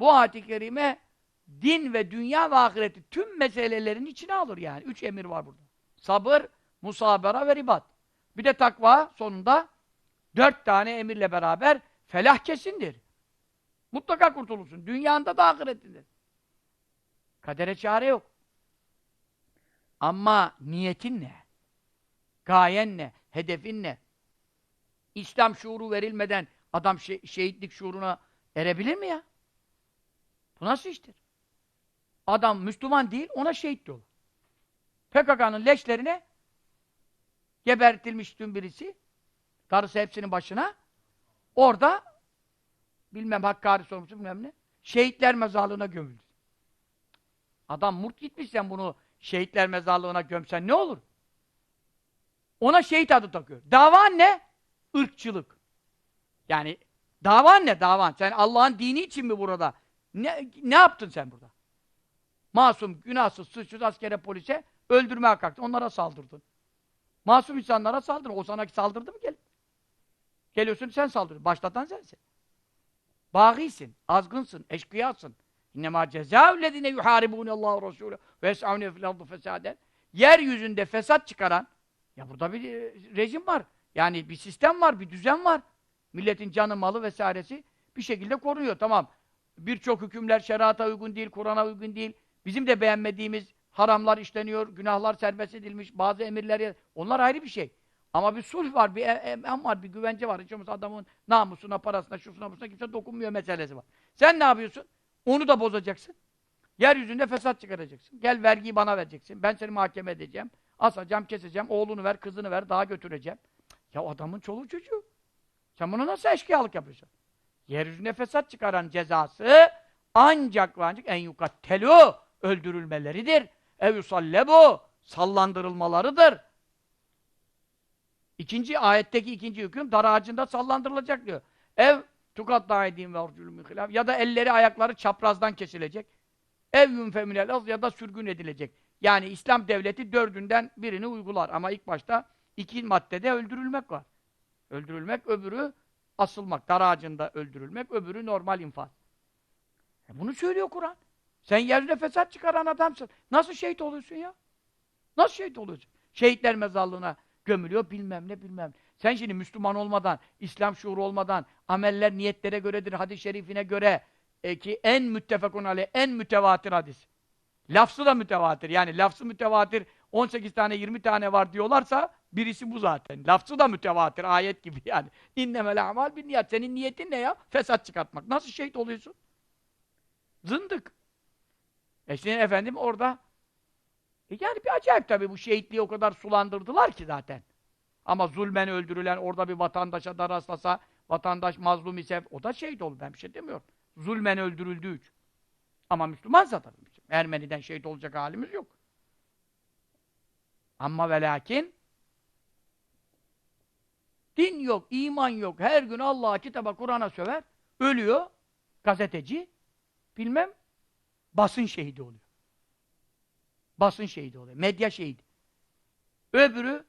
Bu ayet-i kerime din ve dünya ve ahireti tüm meselelerin içine alır yani. Üç emir var burada. Sabır, musabara ve ribat. Bir de takva sonunda dört tane emirle beraber felah kesindir. Mutlaka kurtulursun. Dünyanda da ahiretinde. Kadere çare yok. Ama niyetin ne? Gayen ne? Hedefin ne? İslam şuuru verilmeden adam şe- şehitlik şuuruna erebilir mi ya? Bu nasıl iştir? Adam Müslüman değil, ona şehit diyorlar. PKK'nın leşlerine gebertilmiş dün birisi, darısı hepsinin başına, orada bilmem Hakkari sormuştu bilmem ne, şehitler mezarlığına gömüldü. Adam murt gitmiş sen bunu şehitler mezarlığına gömsen ne olur? Ona şehit adı takıyor. Davan ne? Irkçılık. Yani davan ne davan? Sen Allah'ın dini için mi burada? Ne, ne yaptın sen burada? Masum, günahsız, suçsuz askere, polise öldürmeye kalktın. Onlara saldırdın. Masum insanlara saldırdın. O sana saldırdı mı gel? Geliyorsun sen saldırıyorsun. Başlatan sensin. Bağisin, azgınsın, eşkıyasın. İnnemâ cezâvlezine yuhâribûne Allahu Rasûle ve yes'avne fil fesâden. Yeryüzünde fesat çıkaran ya burada bir e, rejim var. Yani bir sistem var, bir düzen var. Milletin canı, malı vesairesi bir şekilde korunuyor. Tamam. Birçok hükümler şerata uygun değil, Kur'an'a uygun değil. Bizim de beğenmediğimiz haramlar işleniyor, günahlar serbest edilmiş, bazı emirler onlar ayrı bir şey. Ama bir sulh var, bir emen var, bir güvence var. Hiç adamın namusuna, parasına, şusuna, busuna kimse dokunmuyor meselesi var. Sen ne yapıyorsun? Onu da bozacaksın. Yeryüzünde fesat çıkaracaksın. Gel vergiyi bana vereceksin. Ben seni mahkeme edeceğim. Asacağım, keseceğim. Oğlunu ver, kızını ver, daha götüreceğim. Ya adamın çoluğu çocuğu. Sen bunu nasıl eşkıyalık yapıyorsun? Yeryüzünde fesat çıkaran cezası ancak ancak en yukattelu öldürülmeleridir. Ev yusallebu sallandırılmalarıdır. İkinci ayetteki ikinci hüküm dar ağacında sallandırılacak diyor. Ev tukatta edin ve arculü hilaf ya da elleri ayakları çaprazdan kesilecek. Ev yunfeminel az ya da sürgün edilecek. Yani İslam devleti dördünden birini uygular ama ilk başta iki maddede öldürülmek var. Öldürülmek öbürü asılmak. Dar ağacında öldürülmek öbürü normal infaz. E bunu söylüyor Kur'an. Sen yeryüzüne fesat çıkaran adamsın. Nasıl şehit oluyorsun ya? Nasıl şehit oluyorsun? Şehitler mezarlığına gömülüyor bilmem ne bilmem. Sen şimdi Müslüman olmadan, İslam şuuru olmadan, ameller niyetlere göredir, hadis-i şerifine göre e, ki en müttefekun aleyh, en mütevatir hadis. Lafzı da mütevatir. Yani lafzı mütevatir 18 tane 20 tane var diyorlarsa birisi bu zaten. Lafzı da mütevatir ayet gibi yani. İnnemel amal bin niyet. Senin niyetin ne ya? Fesat çıkartmak. Nasıl şehit oluyorsun? Zındık. E şimdi efendim orada e yani bir acayip tabii bu şehitliği o kadar sulandırdılar ki zaten. Ama zulmen öldürülen orada bir vatandaşa da rastlasa, vatandaş mazlum ise o da şehit olur. Ben bir şey demiyorum. Zulmen öldürüldü üç. Ama Müslümansa tabii. Ermeni'den şehit olacak halimiz yok. Ama ve lakin din yok, iman yok. Her gün Allah'a, kitaba, Kur'an'a söver. Ölüyor. Gazeteci. Bilmem. Basın şehidi oluyor. Basın şehidi oluyor. Medya şehidi. Öbürü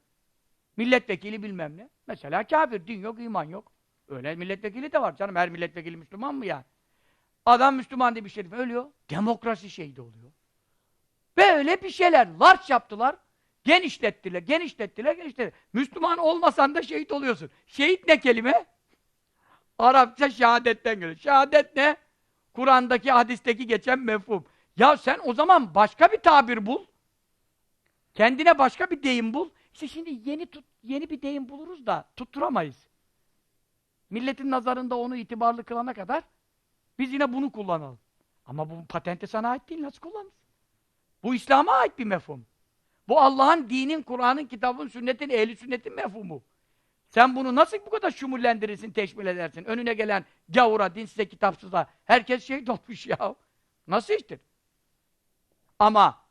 milletvekili bilmem ne. Mesela kafir. Din yok, iman yok. Öyle milletvekili de var canım. Her milletvekili Müslüman mı yani? Adam Müslüman diye bir şerif ölüyor. Demokrasi şehidi oluyor. Böyle bir şeyler. Larç yaptılar. Genişlettiler, genişlettiler, genişlettiler. Müslüman olmasan da şehit oluyorsun. Şehit ne kelime? Arapça şehadetten geliyor. Şehadet ne? Kur'an'daki, hadisteki geçen mefhum. Ya sen o zaman başka bir tabir bul. Kendine başka bir deyim bul. İşte şimdi yeni tut, yeni bir deyim buluruz da tutturamayız. Milletin nazarında onu itibarlı kılana kadar biz yine bunu kullanalım. Ama bu patente sana ait değil. Nasıl kullanırsın? Bu İslam'a ait bir mefhum. Bu Allah'ın, dinin, Kur'an'ın, kitabın, sünnetin, ehli sünnetin mefhumu. Sen bunu nasıl bu kadar şumullendirirsin, teşmil edersin? Önüne gelen gavura, dinsize, kitapsıza herkes şehit olmuş ya. Nasıl iştir? Ama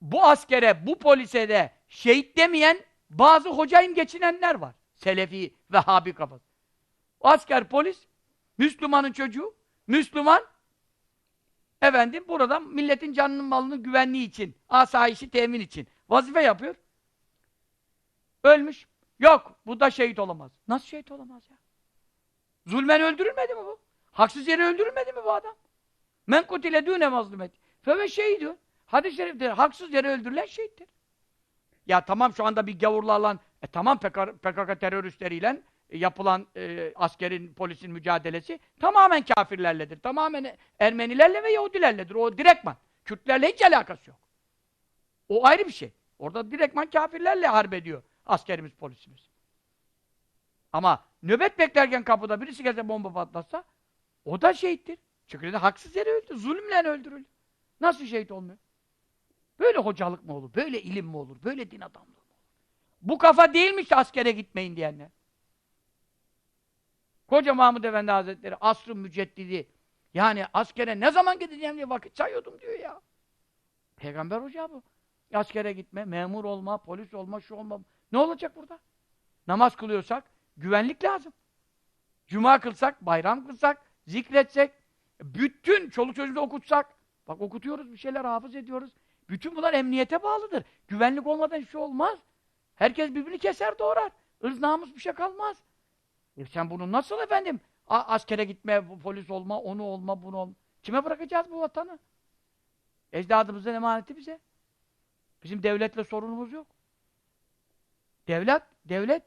bu askere, bu polise de şehit demeyen bazı hocayım geçinenler var. Selefi, Vehhabi kafası. Asker, polis, Müslümanın çocuğu, Müslüman, efendim burada milletin canının malının güvenliği için, asayişi temin için vazife yapıyor. Ölmüş. Yok, bu da şehit olamaz. Nasıl şehit olamaz ya? Zulmen öldürülmedi mi bu? Haksız yere öldürülmedi mi bu adam? Men kutile dûne mazlumet. Feve şehidun. Hadis-i şerifte haksız yere öldürülen şehittir. Ya tamam şu anda bir gavurlarla, e tamam PKK, PKK teröristleriyle e, yapılan e, askerin, polisin mücadelesi tamamen kafirlerledir. Tamamen Ermenilerle ve Yahudilerledir. O direktman. Kürtlerle hiç alakası yok. O ayrı bir şey. Orada direktman kafirlerle harp ediyor askerimiz, polisimiz. Ama nöbet beklerken kapıda birisi gelse bomba patlatsa o da şehittir. Çünkü de haksız yere öldü. Zulümle öldürüldü. Nasıl şehit olmuyor? Böyle hocalık mı olur? Böyle ilim mi olur? Böyle din adamlığı mı olur? Bu kafa değilmiş askere gitmeyin diyenler. Koca Mahmud Efendi Hazretleri asrın müceddidi yani askere ne zaman gideceğim diye vakit sayıyordum diyor ya. Peygamber hoca bu. Askere gitme, memur olma, polis olma, şu olma. Ne olacak burada? Namaz kılıyorsak güvenlik lazım. Cuma kılsak, bayram kılsak, zikretsek, bütün çoluk çocuğu okutsak, bak okutuyoruz, bir şeyler hafız ediyoruz. Bütün bunlar emniyete bağlıdır. Güvenlik olmadan şu olmaz. Herkes birbirini keser doğrar. Irz namus bir şey kalmaz. E sen bunu nasıl efendim? A askere gitme, polis olma, onu olma, bunu olma. Kime bırakacağız bu vatanı? Ecdadımızın emaneti bize. Bizim devletle sorunumuz yok. Devlet, devlet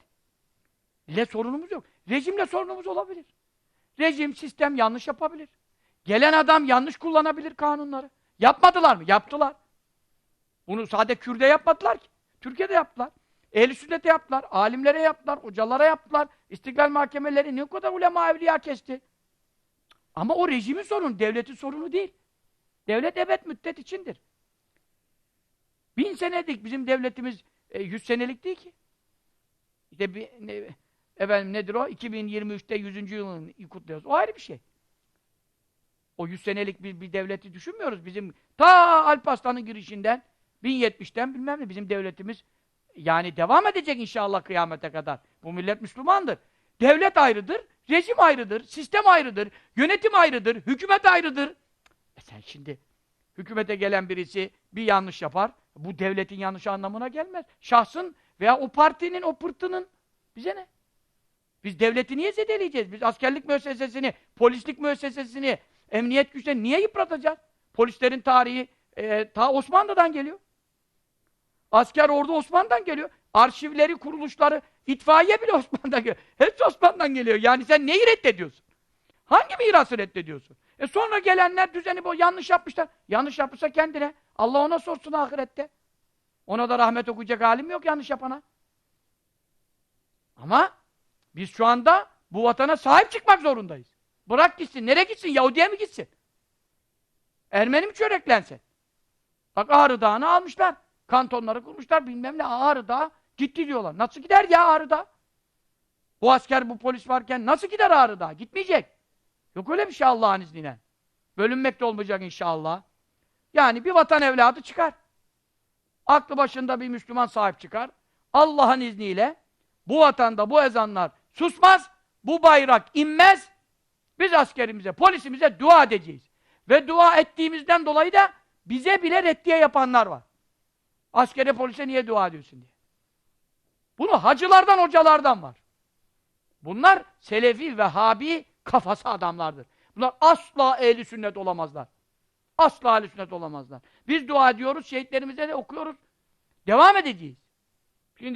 ile sorunumuz yok. Rejimle sorunumuz olabilir. Rejim, sistem yanlış yapabilir. Gelen adam yanlış kullanabilir kanunları. Yapmadılar mı? Yaptılar. Bunu sade Kürde yapmadılar ki. Türkiye'de yaptılar. Ehl-i sünnete yaptılar, alimlere yaptılar, hocalara yaptılar. İstiklal mahkemeleri ne kadar ulema evliya kesti. Ama o rejimin sorunu, devletin sorunu değil. Devlet evet müddet içindir. Bin senedik bizim devletimiz e, yüz senelik değil ki. İşte bir, ne, efendim nedir o? 2023'te 100. yılını kutluyoruz. O ayrı bir şey. O yüz senelik bir, bir devleti düşünmüyoruz. Bizim ta Alparslan'ın girişinden 1070'ten bilmem ne bizim devletimiz yani devam edecek inşallah kıyamete kadar. Bu millet Müslümandır. Devlet ayrıdır, rejim ayrıdır, sistem ayrıdır, yönetim ayrıdır, hükümet ayrıdır. E sen şimdi hükümete gelen birisi bir yanlış yapar, bu devletin yanlışı anlamına gelmez. Şahsın veya o partinin, o pırtının bize ne? Biz devleti niye zedeleyeceğiz? Biz askerlik müessesesini, polislik müessesesini, emniyet güçlerini niye yıpratacağız? Polislerin tarihi e, ta Osmanlı'dan geliyor. Asker ordu Osmanlı'dan geliyor. Arşivleri, kuruluşları, itfaiye bile Osmanlı'dan geliyor. Hepsi Osmanlı'dan geliyor. Yani sen neyi reddediyorsun? Hangi mirası reddediyorsun? E sonra gelenler düzeni bu yanlış yapmışlar. Yanlış yapmışsa kendine. Allah ona sorsun ahirette. Ona da rahmet okuyacak halim yok yanlış yapana. Ama biz şu anda bu vatana sahip çıkmak zorundayız. Bırak gitsin. Nereye gitsin? Yahudi'ye mi gitsin? Ermeni mi çöreklensin? Bak Ağrı Dağı'nı almışlar. Kantonları kurmuşlar bilmem ne Ağrı Dağı gitti diyorlar. Nasıl gider ya Ağrı Dağı? Bu asker bu polis varken nasıl gider Ağrı Dağı? Gitmeyecek. Yok öyle bir şey Allah'ın izniyle. Bölünmek de olmayacak inşallah. Yani bir vatan evladı çıkar. Aklı başında bir Müslüman sahip çıkar. Allah'ın izniyle bu vatanda bu ezanlar susmaz, bu bayrak inmez. Biz askerimize, polisimize dua edeceğiz. Ve dua ettiğimizden dolayı da bize bile reddiye yapanlar var. Askere polise niye dua ediyorsun diye. Bunu hacılardan, hocalardan var. Bunlar Selefi, Vehhabi kafası adamlardır. Bunlar asla ehli sünnet olamazlar. Asla ehli sünnet olamazlar. Biz dua ediyoruz, şehitlerimize de okuyoruz. Devam edeceğiz.